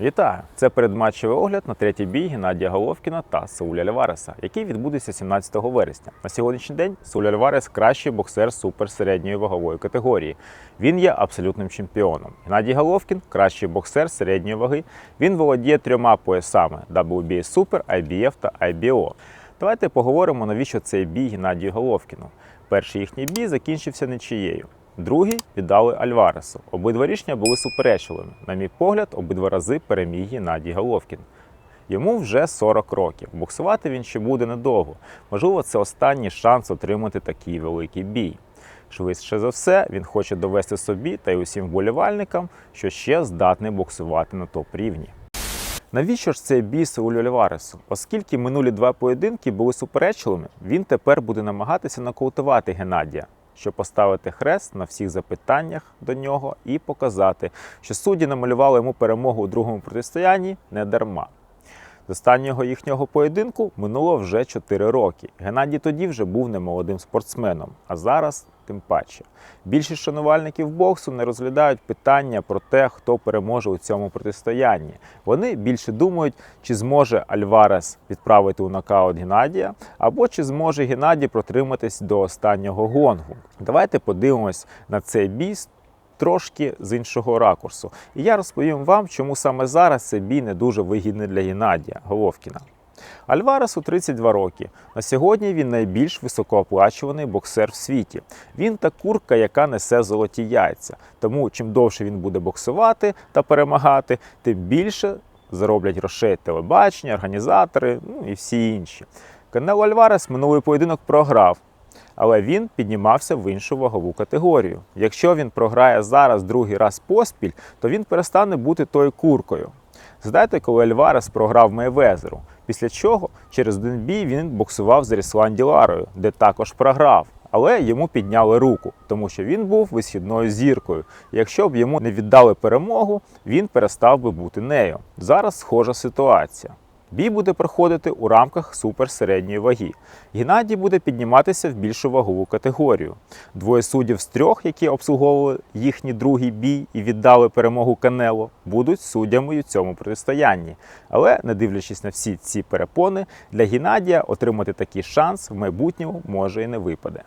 Вітаю! Це передматчевий огляд на третій бій Геннадія Головкіна та Сауля Альвареса, який відбудеться 17 вересня. На сьогоднішній день Сауль Альварес кращий боксер суперсередньої вагової категорії. Він є абсолютним чемпіоном. Геннадій Головкін кращий боксер середньої ваги. Він володіє трьома поясами WBA Super, IBF та IBO. Давайте поговоримо, навіщо цей бій Геннадію Головкіну. Перший їхній бій закінчився нічиєю. Другий віддали Альваресу. Обидва рішення були суперечливими. На мій погляд, обидва рази переміг Геннадій Головкін. Йому вже 40 років. Боксувати він ще буде недовго. Можливо, це останній шанс отримати такий великий бій. Швидше за все, він хоче довести собі та й усім вболівальникам, що ще здатний боксувати на топ-рівні. Навіщо ж цей бій Саулю Альваресу? Оскільки минулі два поєдинки були суперечливими, він тепер буде намагатися нокаутувати Геннадія, щоб поставити хрест на всіх запитаннях до нього і показати, що судді намалювали йому перемогу у другому протистоянні не дарма. З останнього їхнього поєдинку минуло вже 4 роки. Геннадій тоді вже був немолодим спортсменом, а зараз тим паче. Більшість шанувальників боксу не розглядають питання про те, хто переможе у цьому протистоянні. Вони більше думають, чи зможе Альварес відправити у нокаут Геннадія, або чи зможе Геннадій протриматись до останнього гонгу. Давайте подивимось на цей бій трошки з іншого ракурсу. І я розповім вам, чому саме зараз цей бій не дуже вигідний для Геннадія Головкіна. Альваресу 32 роки. На сьогодні він найбільш високооплачуваний боксер в світі. Він та курка, яка несе золоті яйця. Тому чим довше він буде боксувати та перемагати, тим більше зароблять грошей телебачення, організатори, ну і всі інші. Канело Альварес минулий поєдинок програв. Але він піднімався в іншу вагову категорію. Якщо він програє зараз другий раз поспіль, то він перестане бути тою куркою. Згадайте, коли Альварес програв Мейвезеру, після чого через один бій він боксував з Ріслан Діларою, де також програв. Але йому підняли руку, тому що він був висхідною зіркою. Якщо б йому не віддали перемогу, він перестав би бути нею. Зараз схожа ситуація. Бій буде проходити у рамках суперсередньої ваги. Геннадій буде підніматися в більшу вагову категорію. Двоє суддів з трьох, які обслуговували їхній другий бій і віддали перемогу Канело, будуть суддями у цьому протистоянні. Але, не дивлячись на всі ці перепони, для Геннадія отримати такий шанс в майбутньому може і не випаде.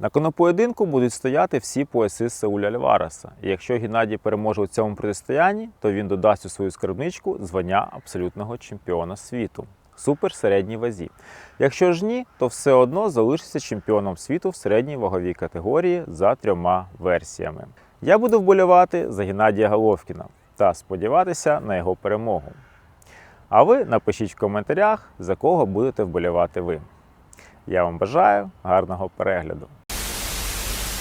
На конопоєдинку будуть стояти всі пояси Сауля Альвареса. І якщо Геннадій переможе у цьому протистоянні, то він додасть у свою скарбничку звання абсолютного чемпіона світу. Супер середній вазі. Якщо ж ні, то все одно залишиться чемпіоном світу в середній ваговій категорії за трьома версіями. Я буду вболівати за Геннадія Головкіна та сподіватися на його перемогу. А ви напишіть в коментарях, за кого будете вболівати ви. Я вам бажаю гарного перегляду.